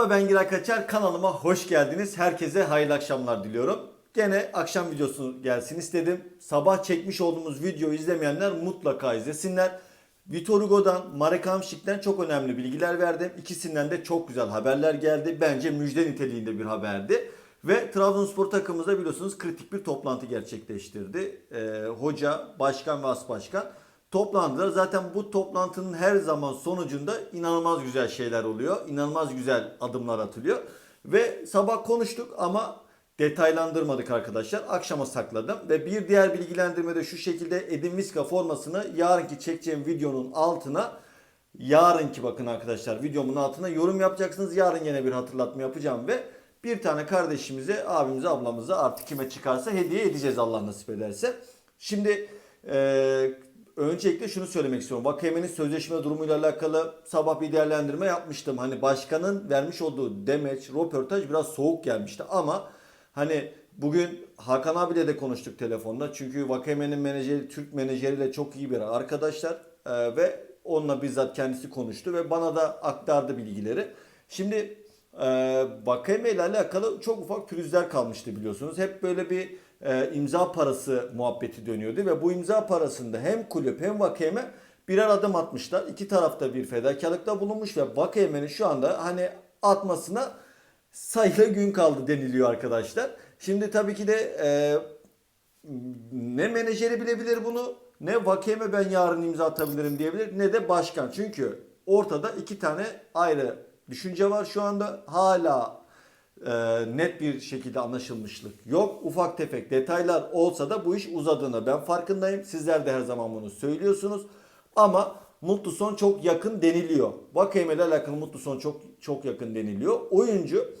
Merhaba ben Giray Kaçar kanalıma hoş geldiniz. Herkese hayırlı akşamlar diliyorum. Gene akşam videosu gelsin istedim. Sabah çekmiş olduğumuz videoyu izlemeyenler mutlaka izlesinler. Vitor Hugo'dan, Marek Hamšik'ten çok önemli bilgiler verdim. İkisinden de çok güzel haberler geldi. Bence müjde niteliğinde bir haberdi. Ve Trabzonspor takımımızda biliyorsunuz kritik bir toplantı gerçekleştirdi. Ee, hoca, başkan ve as başkan toplandılar. Zaten bu toplantının her zaman sonucunda inanılmaz güzel şeyler oluyor. İnanılmaz güzel adımlar atılıyor. Ve sabah konuştuk ama detaylandırmadık arkadaşlar. Akşama sakladım. Ve bir diğer bilgilendirme de şu şekilde Edin Viska formasını yarınki çekeceğim videonun altına yarınki bakın arkadaşlar videomun altına yorum yapacaksınız. Yarın yine bir hatırlatma yapacağım ve bir tane kardeşimize, abimize, ablamıza artık kime çıkarsa hediye edeceğiz Allah nasip ederse. Şimdi eee Öncelikle şunu söylemek istiyorum. Vakayeme'nin sözleşme durumuyla alakalı sabah bir değerlendirme yapmıştım. Hani başkanın vermiş olduğu demeç, röportaj biraz soğuk gelmişti ama hani bugün Hakan abiyle de konuştuk telefonda. Çünkü Vakayeme'nin menajeri, Türk menajeriyle çok iyi bir arkadaşlar Ee, ve onunla bizzat kendisi konuştu ve bana da aktardı bilgileri. Şimdi e, ile alakalı çok ufak pürüzler kalmıştı biliyorsunuz. Hep böyle bir e, imza parası muhabbeti dönüyordu ve bu imza parasında hem kulüp hem Vakayeme birer adım atmışlar. İki tarafta bir fedakarlıkta bulunmuş ve Vakayeme'nin şu anda hani atmasına sayılı gün kaldı deniliyor arkadaşlar. Şimdi tabii ki de e, ne menajeri bilebilir bunu ne Vakeme ben yarın imza atabilirim diyebilir ne de başkan. Çünkü ortada iki tane ayrı düşünce var şu anda. Hala e, net bir şekilde anlaşılmışlık yok. Ufak tefek detaylar olsa da bu iş uzadığını ben farkındayım. Sizler de her zaman bunu söylüyorsunuz. Ama mutlu son çok yakın deniliyor. Vakeme ile alakalı mutlu son çok çok yakın deniliyor. Oyuncu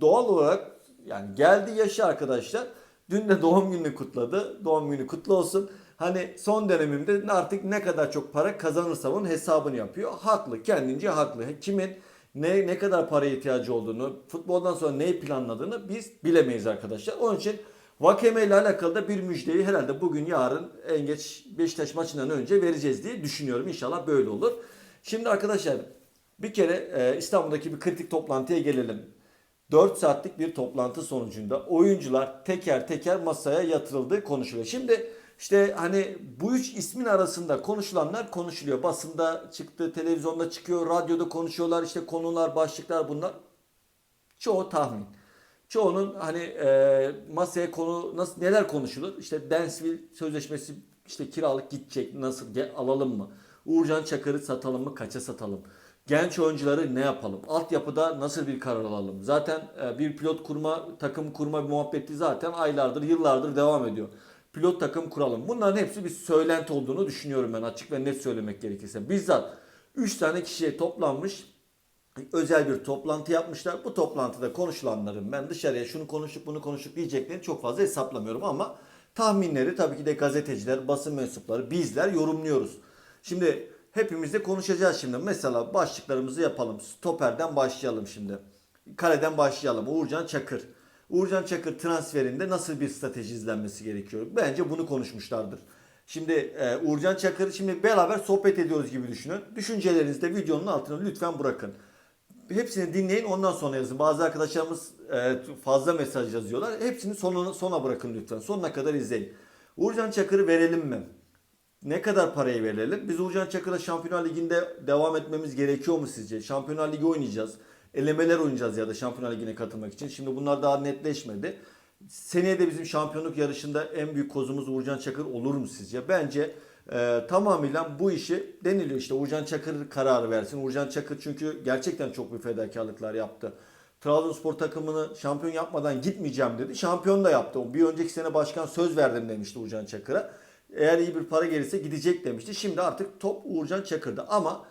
doğal olarak yani geldi yaşı arkadaşlar. Dün de doğum gününü kutladı. Doğum günü kutlu olsun. Hani son dönemimde artık ne kadar çok para kazanırsa bunun hesabını yapıyor. Haklı, kendince haklı. Kimin ne ne kadar paraya ihtiyacı olduğunu, futboldan sonra neyi planladığını biz bilemeyiz arkadaşlar. Onun için Vakeme ile alakalı da bir müjdeyi herhalde bugün yarın en geç Beşiktaş maçından önce vereceğiz diye düşünüyorum. İnşallah böyle olur. Şimdi arkadaşlar bir kere e, İstanbul'daki bir kritik toplantıya gelelim. 4 saatlik bir toplantı sonucunda oyuncular teker teker masaya yatırıldığı konuşuluyor. Şimdi işte hani bu üç ismin arasında konuşulanlar konuşuluyor. Basında çıktı, televizyonda çıkıyor, radyoda konuşuyorlar. işte konular, başlıklar bunlar. Çoğu tahmin. Çoğunun hani e, masaya konu nasıl neler konuşulur? İşte Densville sözleşmesi işte kiralık gidecek nasıl gel, alalım mı? Uğurcan Çakır'ı satalım mı? Kaça satalım? Genç oyuncuları ne yapalım? Altyapıda nasıl bir karar alalım? Zaten e, bir pilot kurma, takım kurma muhabbeti zaten aylardır, yıllardır devam ediyor. Pilot takım kuralım. Bunların hepsi bir söylenti olduğunu düşünüyorum ben açık ve net söylemek gerekirse. Bizzat 3 tane kişiye toplanmış özel bir toplantı yapmışlar. Bu toplantıda konuşulanların ben dışarıya şunu konuşup bunu konuşup diyeceklerini çok fazla hesaplamıyorum ama tahminleri tabii ki de gazeteciler, basın mensupları, bizler yorumluyoruz. Şimdi hepimiz de konuşacağız şimdi. Mesela başlıklarımızı yapalım. Stoperden başlayalım şimdi. Kaleden başlayalım. Uğurcan Çakır. Uğurcan Çakır transferinde nasıl bir strateji izlenmesi gerekiyor? Bence bunu konuşmuşlardır. Şimdi e, Uğurcan Çakır şimdi beraber sohbet ediyoruz gibi düşünün. Düşüncelerinizi de videonun altına lütfen bırakın. Hepsini dinleyin ondan sonra yazın. Bazı arkadaşlarımız e, fazla mesaj yazıyorlar. Hepsini sonuna, sona bırakın lütfen. Sonuna kadar izleyin. Uğurcan Çakır'ı verelim mi? Ne kadar parayı verelim? Biz Uğurcan Çakır'la Şampiyonlar Ligi'nde devam etmemiz gerekiyor mu sizce? Şampiyonlar Ligi oynayacağız. Elemeler oynayacağız ya da Şampiyonlar Ligi'ne katılmak için. Şimdi bunlar daha netleşmedi. Seneye de bizim şampiyonluk yarışında en büyük kozumuz Uğurcan Çakır olur mu sizce? Bence e, tamamıyla bu işi deniliyor işte Uğurcan Çakır kararı versin. Uğurcan Çakır çünkü gerçekten çok bir fedakarlıklar yaptı. Trabzonspor takımını şampiyon yapmadan gitmeyeceğim dedi. Şampiyon da yaptı. Bir önceki sene başkan söz verdim demişti Uğurcan Çakır'a. Eğer iyi bir para gelirse gidecek demişti. Şimdi artık top Uğurcan Çakır'da. Ama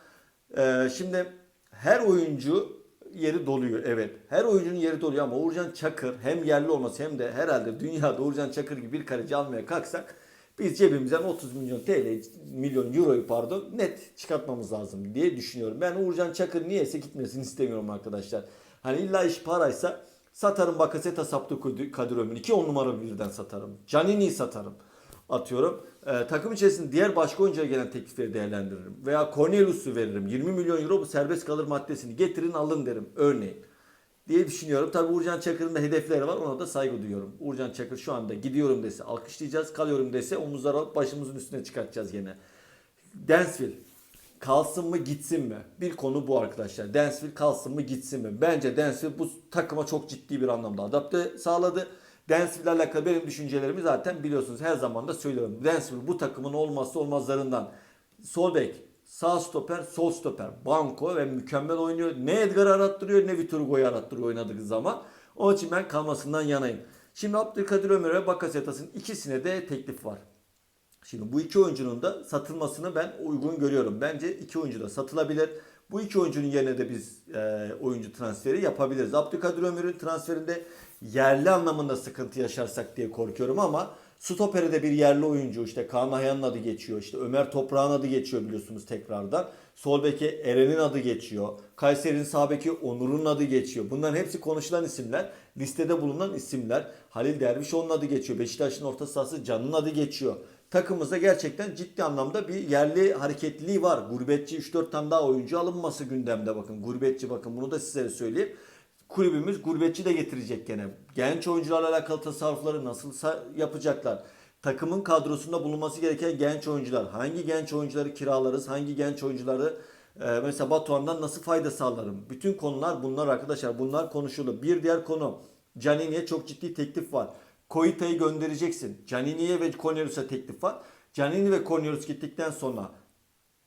e, şimdi her oyuncu yeri doluyor evet. Her oyuncunun yeri doluyor ama Uğurcan Çakır hem yerli olması hem de herhalde dünyada Uğurcan Çakır gibi bir kaleci almaya kalksak biz cebimizden 30 milyon TL, milyon euroyu pardon net çıkartmamız lazım diye düşünüyorum. Ben Uğurcan Çakır niyeyse gitmesini istemiyorum arkadaşlar. Hani illa iş paraysa satarım Bakaseta Saptı Kadir Ömür. 2 10 numara birden satarım. Canini'yi satarım. Atıyorum. Ee, takım içerisinde diğer başka oyuncuya gelen teklifleri değerlendiririm. Veya Cornelius'u veririm. 20 milyon euro bu serbest kalır maddesini getirin alın derim örneğin. diye düşünüyorum. Tabii Uğurcan Çakır'ın da hedefleri var. Ona da saygı duyuyorum. Uğurcan Çakır şu anda gidiyorum dese alkışlayacağız. Kalıyorum dese omuzları alıp başımızın üstüne çıkartacağız gene. Dansville kalsın mı gitsin mi? Bir konu bu arkadaşlar. Dansville kalsın mı gitsin mi? Bence Dansville bu takıma çok ciddi bir anlamda adapte sağladı. Dansville ile alakalı benim düşüncelerimi zaten biliyorsunuz her zaman da söylüyorum. Dansville bu takımın olmazsa olmazlarından. Sol bek, sağ stoper, sol stoper. Banko ve mükemmel oynuyor. Ne Edgar arattırıyor ne Vitor Hugo'yu arattırıyor oynadığı zaman. Onun için ben kalmasından yanayım. Şimdi Abdülkadir Ömür ve Bakasetas'ın ikisine de teklif var. Şimdi bu iki oyuncunun da satılmasını ben uygun görüyorum. Bence iki oyuncu da satılabilir. Bu iki oyuncunun yerine de biz e, oyuncu transferi yapabiliriz. Abdülkadir Ömür'ün transferinde yerli anlamında sıkıntı yaşarsak diye korkuyorum ama stopere de bir yerli oyuncu işte Kaan Ayhan'ın adı geçiyor. işte Ömer Toprağ'ın adı geçiyor biliyorsunuz tekrardan. Sol beke Eren'in adı geçiyor. Kayseri'nin sağ beki Onur'un adı geçiyor. Bunların hepsi konuşulan isimler. Listede bulunan isimler. Halil Dervişoğlu'nun adı geçiyor. Beşiktaş'ın orta sahası Can'ın adı geçiyor takımımızda gerçekten ciddi anlamda bir yerli hareketliliği var. Gurbetçi 3-4 tane daha oyuncu alınması gündemde bakın. Gurbetçi bakın bunu da size söyleyeyim. Kulübümüz gurbetçi de getirecek gene. Genç oyuncularla alakalı tasarrufları nasıl yapacaklar? Takımın kadrosunda bulunması gereken genç oyuncular. Hangi genç oyuncuları kiralarız? Hangi genç oyuncuları e, mesela Batuhan'dan nasıl fayda sağlarım? Bütün konular bunlar arkadaşlar. Bunlar konuşulur. Bir diğer konu Canini'ye çok ciddi teklif var. Koita'yı göndereceksin. Canini'ye ve Cornelius'a teklif var. Canini ve Cornelius gittikten sonra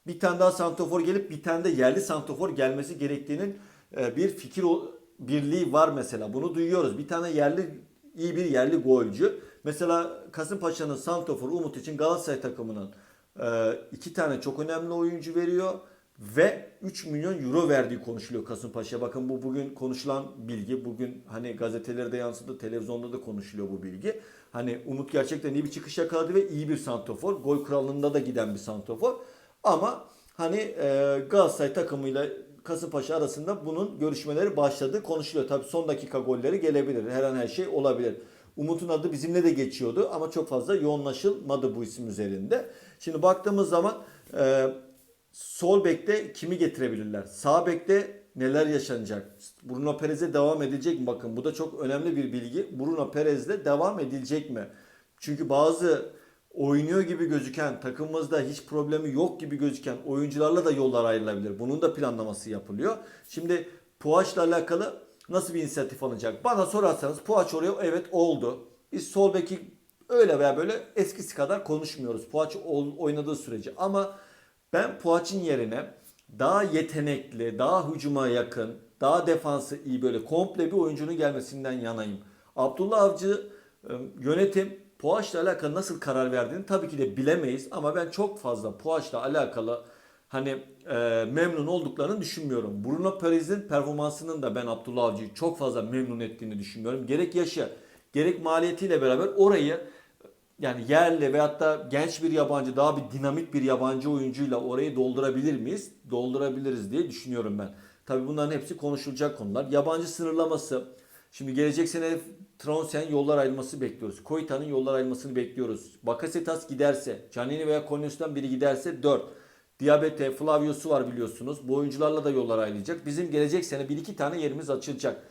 bir tane daha santofor gelip bir tane de yerli santofor gelmesi gerektiğinin e, bir fikir birliği var mesela. Bunu duyuyoruz. Bir tane yerli iyi bir yerli golcü. Mesela Kasımpaşa'nın santofor Umut için Galatasaray takımının e, iki tane çok önemli oyuncu veriyor ve 3 milyon euro verdiği konuşuluyor Kasımpaşa'ya. Bakın bu bugün konuşulan bilgi. Bugün hani gazetelerde yansıdı, televizyonda da konuşuluyor bu bilgi. Hani Umut gerçekten iyi bir çıkış yakaladı ve iyi bir santofor. Gol kralında da giden bir santofor. Ama hani e, Galatasaray takımıyla Kasımpaşa arasında bunun görüşmeleri başladı. Konuşuluyor. Tabii son dakika golleri gelebilir. Her an her şey olabilir. Umut'un adı bizimle de geçiyordu ama çok fazla yoğunlaşılmadı bu isim üzerinde. Şimdi baktığımız zaman e, sol bekte kimi getirebilirler? Sağ bekte neler yaşanacak? Bruno Perez'e devam edilecek mi? Bakın bu da çok önemli bir bilgi. Bruno Perez'le devam edilecek mi? Çünkü bazı oynuyor gibi gözüken, takımımızda hiç problemi yok gibi gözüken oyuncularla da yollar ayrılabilir. Bunun da planlaması yapılıyor. Şimdi Puaç'la alakalı nasıl bir inisiyatif alınacak? Bana sorarsanız Puaç oraya evet oldu. Biz sol beki öyle veya böyle eskisi kadar konuşmuyoruz. Puaç oynadığı sürece ama ben Puaç'ın yerine daha yetenekli, daha hücuma yakın, daha defansı iyi böyle komple bir oyuncunun gelmesinden yanayım. Abdullah Avcı yönetim Puaç'la alakalı nasıl karar verdiğini tabii ki de bilemeyiz ama ben çok fazla Puaç'la alakalı hani e, memnun olduklarını düşünmüyorum. Bruno Perez'in performansının da ben Abdullah Avcı'yı çok fazla memnun ettiğini düşünmüyorum. Gerek yaşı, gerek maliyetiyle beraber orayı yani yerli veyahut da genç bir yabancı daha bir dinamik bir yabancı oyuncuyla orayı doldurabilir miyiz? Doldurabiliriz diye düşünüyorum ben. Tabii bunların hepsi konuşulacak konular. Yabancı sınırlaması. Şimdi gelecek sene Tronsen yollar ayrılması bekliyoruz. Koita'nın yollar ayrılmasını bekliyoruz. Bakasetas giderse, Canini veya Cornelius'tan biri giderse 4. Diabete, Flavius'u var biliyorsunuz. Bu oyuncularla da yollar ayrılacak. Bizim gelecek sene 1-2 tane yerimiz açılacak.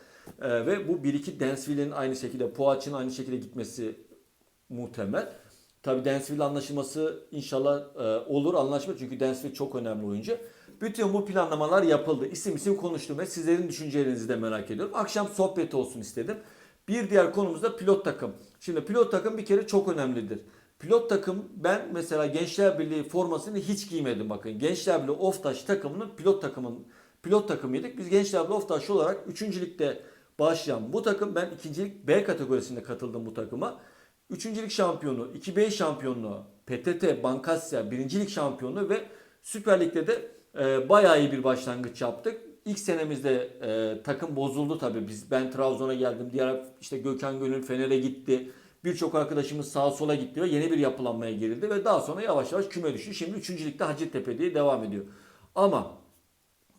Ee, ve bu 1-2 Densville'in aynı şekilde, Poaç'ın aynı şekilde gitmesi muhtemel. Tabi Densville anlaşılması inşallah e, olur anlaşma çünkü Densville çok önemli oyuncu. Bütün bu planlamalar yapıldı. İsim isim konuştum ve sizlerin düşüncelerinizi de merak ediyorum. Akşam sohbet olsun istedim. Bir diğer konumuz da pilot takım. Şimdi pilot takım bir kere çok önemlidir. Pilot takım ben mesela Gençler Birliği formasını hiç giymedim bakın. Gençler Birliği Oftaş takımının pilot takımın pilot takımıydık. Biz Gençler Birliği Oftaş olarak 3. ligde başlayan bu takım ben 2. lig B kategorisinde katıldım bu takıma. Üçüncülük şampiyonu, 2B şampiyonluğu, PTT, Bankasya birincilik şampiyonu ve Süper Lig'de de e, bayağı iyi bir başlangıç yaptık. İlk senemizde e, takım bozuldu tabii. Biz ben Trabzon'a geldim. Diğer işte Gökhan Gönül Fener'e gitti. Birçok arkadaşımız sağa sola gitti ve yeni bir yapılanmaya girildi ve daha sonra yavaş yavaş küme düştü. Şimdi 3. ligde Hacettepe diye devam ediyor. Ama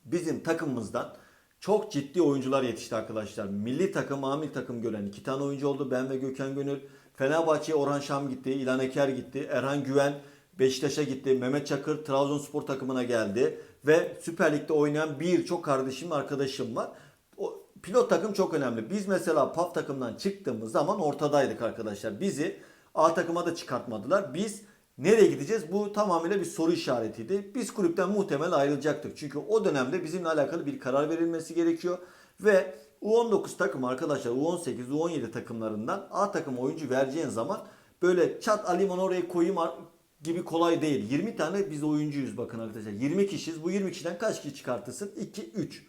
bizim takımımızdan çok ciddi oyuncular yetişti arkadaşlar. Milli takım, amil takım gören iki tane oyuncu oldu. Ben ve Gökhan Gönül. Fenerbahçe'ye Orhan Şam gitti, İlhan Eker gitti, Erhan Güven Beşiktaş'a gitti, Mehmet Çakır Trabzonspor takımına geldi ve Süper Lig'de oynayan birçok kardeşim, arkadaşım var. O pilot takım çok önemli. Biz mesela PAF takımdan çıktığımız zaman ortadaydık arkadaşlar. Bizi A takıma da çıkartmadılar. Biz nereye gideceğiz? Bu tamamıyla bir soru işaretiydi. Biz kulüpten muhtemel ayrılacaktık. Çünkü o dönemde bizimle alakalı bir karar verilmesi gerekiyor. Ve U19 takım arkadaşlar U18, U17 takımlarından A takım oyuncu vereceğin zaman böyle çat alayım oraya koyayım gibi kolay değil. 20 tane biz oyuncuyuz bakın arkadaşlar. 20 kişiyiz. Bu 20 kişiden kaç kişi çıkartırsın? 2, 3.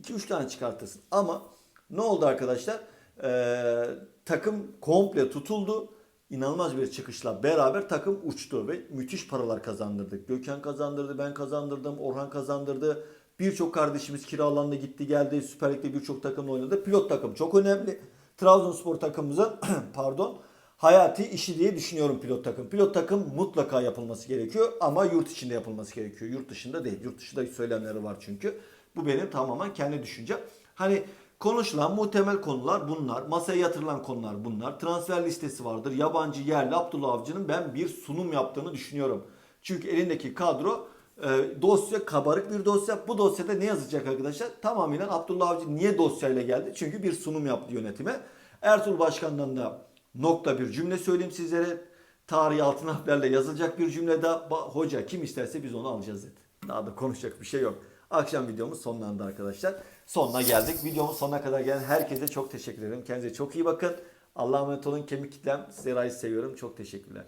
2-3 tane çıkartırsın. Ama ne oldu arkadaşlar? Ee, takım komple tutuldu. İnanılmaz bir çıkışla beraber takım uçtu ve müthiş paralar kazandırdık. Gökhan kazandırdı, ben kazandırdım, Orhan kazandırdı. Birçok kardeşimiz kiralandı, gitti geldi. Süper Lig'de birçok takımla oynadı. Pilot takım çok önemli. Trabzonspor takımımızın pardon hayati işi diye düşünüyorum pilot takım. Pilot takım mutlaka yapılması gerekiyor ama yurt içinde yapılması gerekiyor. Yurt dışında değil. Yurt dışında söylemleri var çünkü. Bu benim tamamen kendi düşüncem. Hani konuşulan muhtemel konular bunlar. Masaya yatırılan konular bunlar. Transfer listesi vardır. Yabancı yerli Abdullah Avcı'nın ben bir sunum yaptığını düşünüyorum. Çünkü elindeki kadro e, dosya kabarık bir dosya. Bu dosyada ne yazacak arkadaşlar? Tamamen Abdullah Avcı niye dosyayla geldi? Çünkü bir sunum yaptı yönetime. Ertuğrul Başkan'dan da nokta bir cümle söyleyeyim sizlere. Tarihi altın harflerle yazılacak bir cümle daha. Hoca kim isterse biz onu alacağız dedi. Daha da konuşacak bir şey yok. Akşam videomuz sonlandı arkadaşlar. Sonuna geldik. Videomun sonuna kadar gelen herkese çok teşekkür ederim. Kendinize çok iyi bakın. Allah'a emanet olun. Kemik kitlem. Seray'ı seviyorum. Çok teşekkürler.